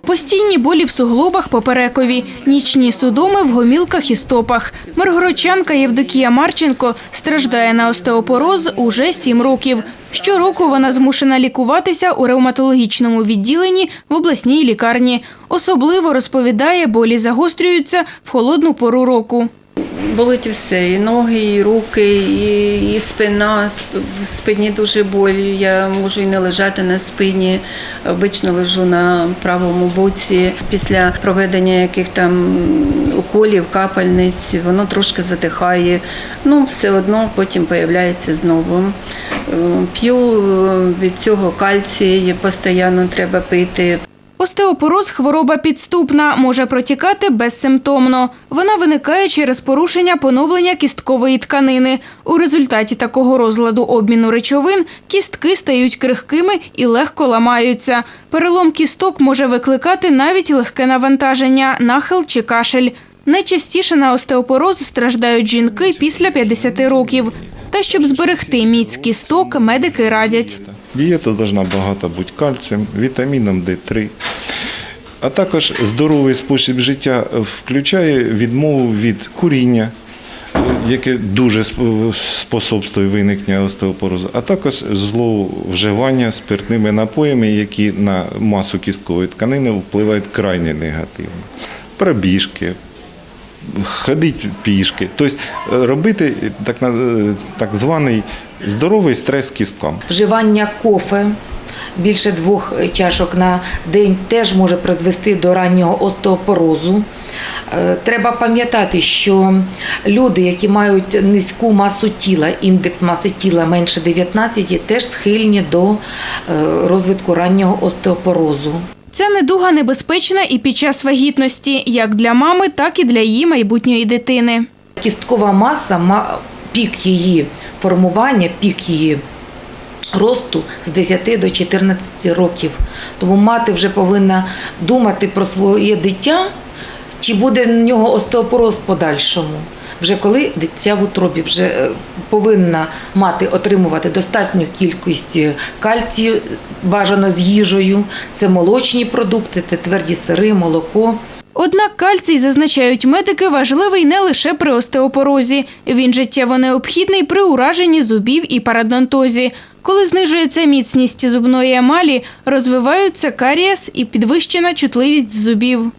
Постійні болі в суглобах поперекові, нічні судоми в гомілках і стопах. Миргородчанка Євдокія Марченко страждає на остеопороз уже сім років. Щороку вона змушена лікуватися у ревматологічному відділенні в обласній лікарні. Особливо розповідає, болі загострюються в холодну пору року. Болить все, і ноги, і руки, і, і спина. В спині дуже боль. Я можу і не лежати на спині. Обично лежу на правому боці. Після проведення яких там уколів, капельниць, воно трошки затихає. Ну, все одно потім появляється знову. Е, П'ю е, від цього кальцій, постійно треба пити. Остеопороз – хвороба підступна, може протікати безсимптомно. Вона виникає через порушення поновлення кісткової тканини. У результаті такого розладу обміну речовин кістки стають крихкими і легко ламаються. Перелом кісток може викликати навіть легке навантаження, нахил чи кашель. Найчастіше на остеопороз страждають жінки після 50 років. Та щоб зберегти міць кісток, медики радять. Дієта повинна багато бути кальцієм, вітаміном Д3. А також здоровий спосіб життя включає відмову від куріння, яке дуже способствує виникненню остеопорозу, а також зловживання спиртними напоями, які на масу кісткової тканини впливають крайне негативно. Пробіжки, ходити пішки, тобто е, робити так, так званий здоровий стрес кісткам. Вживання кофе більше двох чашок на день теж може призвести до раннього остеопорозу. Е, Треба пам'ятати, що люди, які мають низьку масу тіла, індекс маси тіла менше 19, теж схильні до е, розвитку раннього остеопорозу. Ця недуга небезпечна і під час вагітності, як для мами, так і для її майбутньої дитини. Кісткова маса, ма- пік її формування, пік її росту з 10 до 14 років. Тому мати вже повинна думати про своє дитя, чи буде в нього остеопороз в подальшому. Вже коли дитя в утробі вже е, повинна мати отримувати достатню кількість е, кальцію, бажано з їжею. Це молочні продукти, це тверді сири, молоко. Однак кальцій, зазначають медики, важливий не лише при остеопорозі. Він життєво необхідний при ураженні зубів і парадонтозі. Коли знижується міцність зубної емалі, розвиваються карієс і підвищена чутливість зубів.